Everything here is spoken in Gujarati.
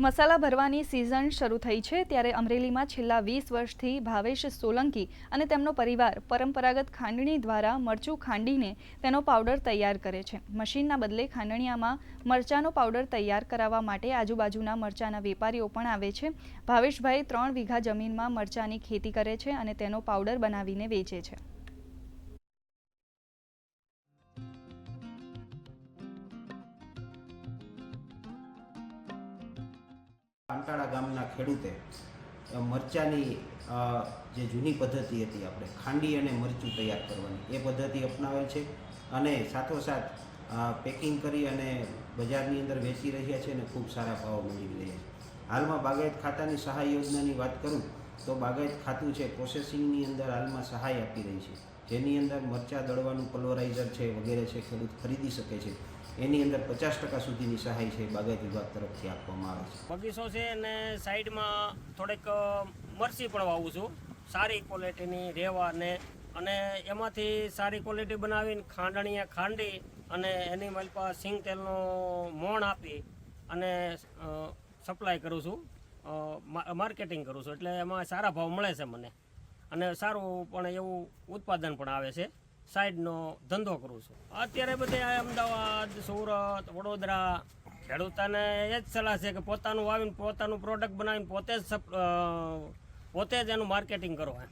મસાલા ભરવાની સિઝન શરૂ થઈ છે ત્યારે અમરેલીમાં છેલ્લા વીસ વર્ષથી ભાવેશ સોલંકી અને તેમનો પરિવાર પરંપરાગત ખાંડણી દ્વારા મરચું ખાંડીને તેનો પાવડર તૈયાર કરે છે. મશીનના બદલે ખાંડણીયામાં મરચાંનો પાવડર તૈયાર કરાવવા માટે આજુબાજુના મરચાંના વેપારીઓ પણ આવે છે. ભાવેશભાઈ ત્રણ વીઘા જમીનમાં મરચાંની ખેતી કરે છે અને તેનો પાવડર બનાવીને વેચે છે. કાંટાળા ગામના ખેડૂતે મરચાની જે જૂની પદ્ધતિ હતી આપણે, ખાંડી અને મરચું તૈયાર કરવાની, એ પદ્ધતિ અપનાવેલ છે અને સાથોસાથ પેકિંગ કરી અને બજારની અંદર વેચી રહ્યા છે અને ખૂબ સારા ભાવ મળી રહ્યા છે. હાલમાં બાગાયત ખાતાની સહાય યોજનાની વાત કરું તો બાગાયત ખાતું છે પ્રોસેસિંગની અંદર હાલમાં સહાય આપી રહી છે. જેની અંદર મરચાં દળવાનું પલ્વરાઇઝર છે વગેરે છે ખેડૂત ખરીદી શકે છે. એની અંદર પચાસ ટકા સુધીની સહાય છે બાગાયત વિભાગ તરફથી આપવામાં આવે છે. બગીચો છે અને સાઈડમાં થોડેક અ, મરચી પણ વાવું છું. સારી ક્વોલિટીની રેવા ને અને એમાંથી સારી ક્વોલિટી બનાવીને ખાંડણીયા ખાંડી અને એની મલપા સિંગ તેલનો મોણ આપી અને સપ્લાય કરું છું. માર્કેટિંગ કરું છું. એટલે એમાં સારા ભાવ મળે છે મને. અને સારું પણ એવું ઉત્પાદન પણ આવે છે. સાઈડનો ધંધો કરું છું. અત્યારે બધે અમદાવાદ, સુરત, વડોદરા ખેડૂતોને એ જ સલાહ છે કે પોતાનું વાવીને પોતાનું પ્રોડક્ટ બનાવીને પોતે જ પોતે જ એનું માર્કેટિંગ કરો એમ.